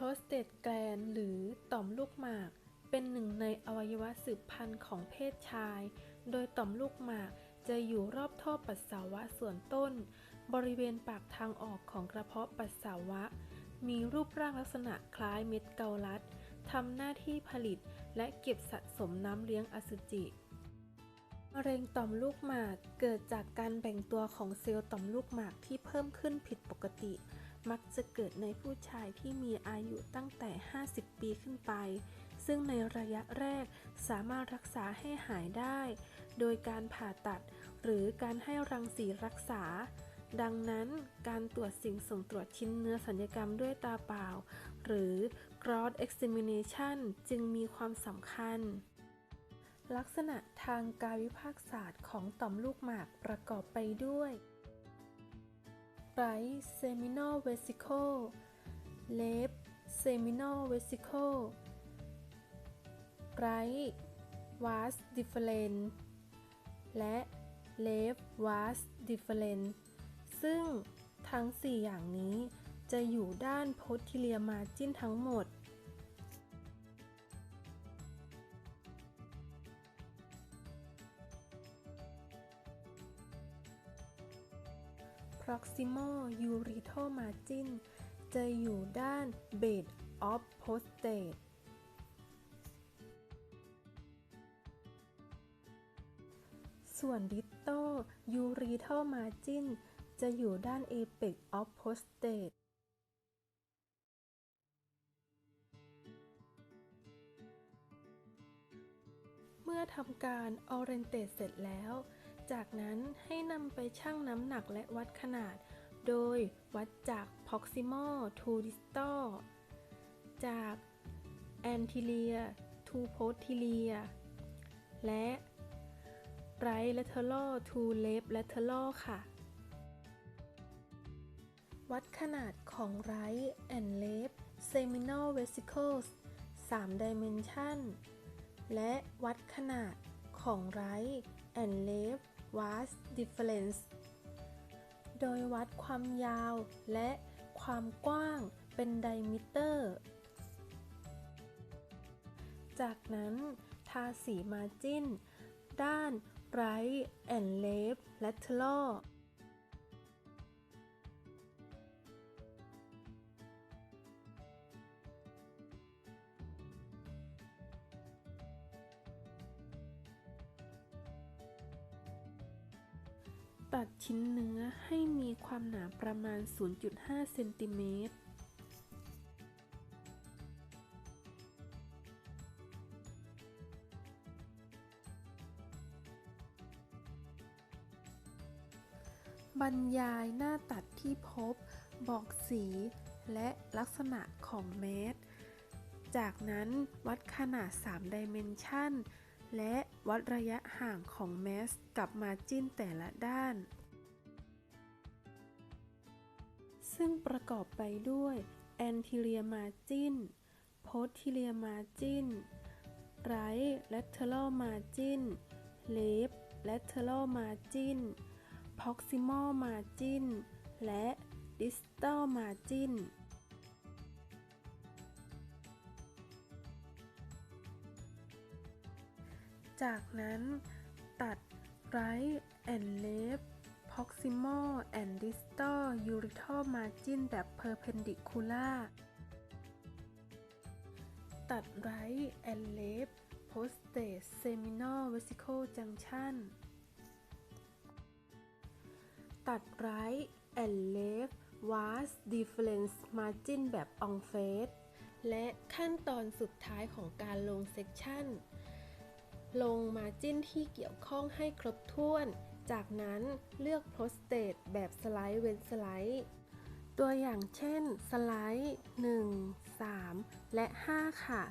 prostate gland หรือต่อมลูกหมาก เป็นหนึ่งในอวัยวะสืบพันธุ์ของเพศชาย โดยต่อมลูกหมากจะอยู่รอบท่อปัสสาวะส่วนต้น บริเวณปากทางออกของกระเพาะปัสสาวะ มีรูปร่างลักษณะคล้ายเม็ดเกาลัดทำหน้าที่ผลิตและเก็บสะสมน้ำเลี้ยงอสุจิมะเร็งต่อมลูกหมากเกิดจากการแบ่งตัวของเซลล์ต่อมลูกหมากที่เพิ่มขึ้นผิดปกติ มักจะเกิดในผู้ชายที่มีอายุตั้งแต่ 50 ปีขึ้นไป ซึ่งในระยะแรกสามารถรักษาให้หายได้ โดยการผ่าตัด หรือการให้รังสีรักษา ดังนั้นการตรวจสิ่งส่งตรวจชิ้นเนื้อสัญญกรรมด้วยตาเปล่า หรือ gross examination จึงมีความสำคัญลักษณะทางกายวิภาคศาสตร์ของต่อมลูกหมากประกอบไปด้วย right seminal vesicle left seminal vesicle right vas deferens และ left vas deferens ซึ่งทั้ง 4 อย่างนี้จะอยู่ด้าน posterior margin ทั้งหมด proximal urethral margin จะอยู่ด้าน bed of prostate ส่วน distal urethral margin จะอยู่ด้าน apex of prostate เมื่อทำการ orientate เสร็จแล้ว จากนั้นให้นำไปชั่งน้ำหนักและวัดขนาด โดยวัดจาก proximal to distal จาก anterior to posterior และ right lateral to left lateral ค่ะ วัดขนาดของ right and left seminal vesicles 3 dimension และวัดขนาดของ right and left vas difference โดยวัดความยาวและความกว้างเป็นไดมิเตอร์ จากนั้นทาสีมาจิ้น ด้าน right and left lateral ตัดชิ้นเนื้อให้มีความหนาประมาณ 0.5 เซนติเมตร บรรยายหน้าตัดที่พบ บอกสีและลักษณะของแมสจากนั้นวัดขนาด 3 ดิเมนชัน และวัดระยะห่างของแมสกับมาจิ้นแต่ละด้าน ซึ่งประกอบไปด้วย anterior margin posterior margin right lateral margin left lateral margin proximal margin และ distal margin จากนั้นตัด right and left proximal and distal urethral margin แบบ perpendicular ตัด right and left prostate seminal vesicle junction ตัด right and left vas deferens margin แบบ on face และขั้นตอนสุดท้ายของการลงเซกชัน ลงมาจิ้นที่เกี่ยวข้องให้ครบถ้วน จากนั้นเลือกโพสเตทแบบสไลด์เว้นสไลด์ ตัวอย่างเช่น สไลด์ 1 3 และ 5 ค่ะ